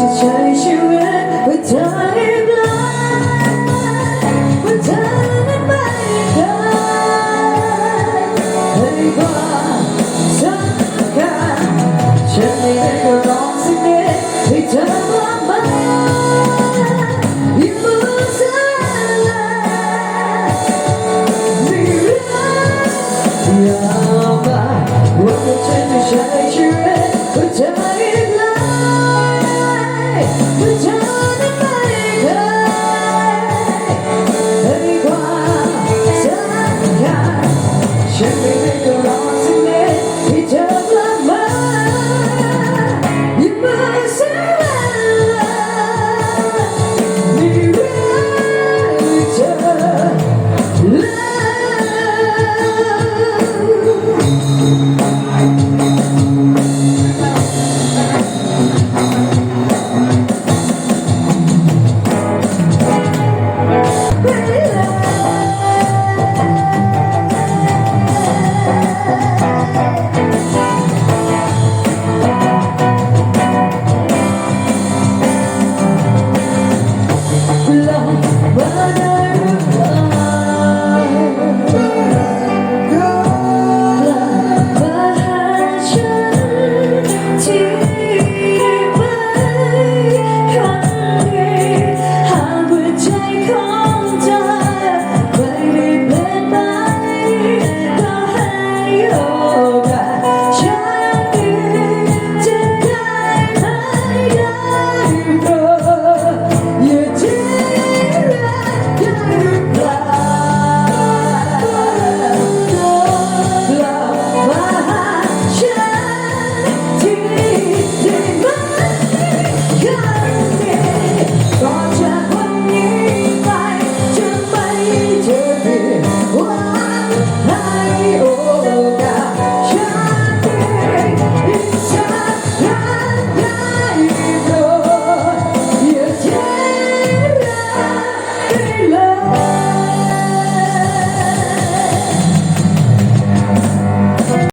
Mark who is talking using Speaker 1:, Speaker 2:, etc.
Speaker 1: จะใช้ชีวิตว่อเธออีกแล้ว่อเธอไม่ได้ห้พอ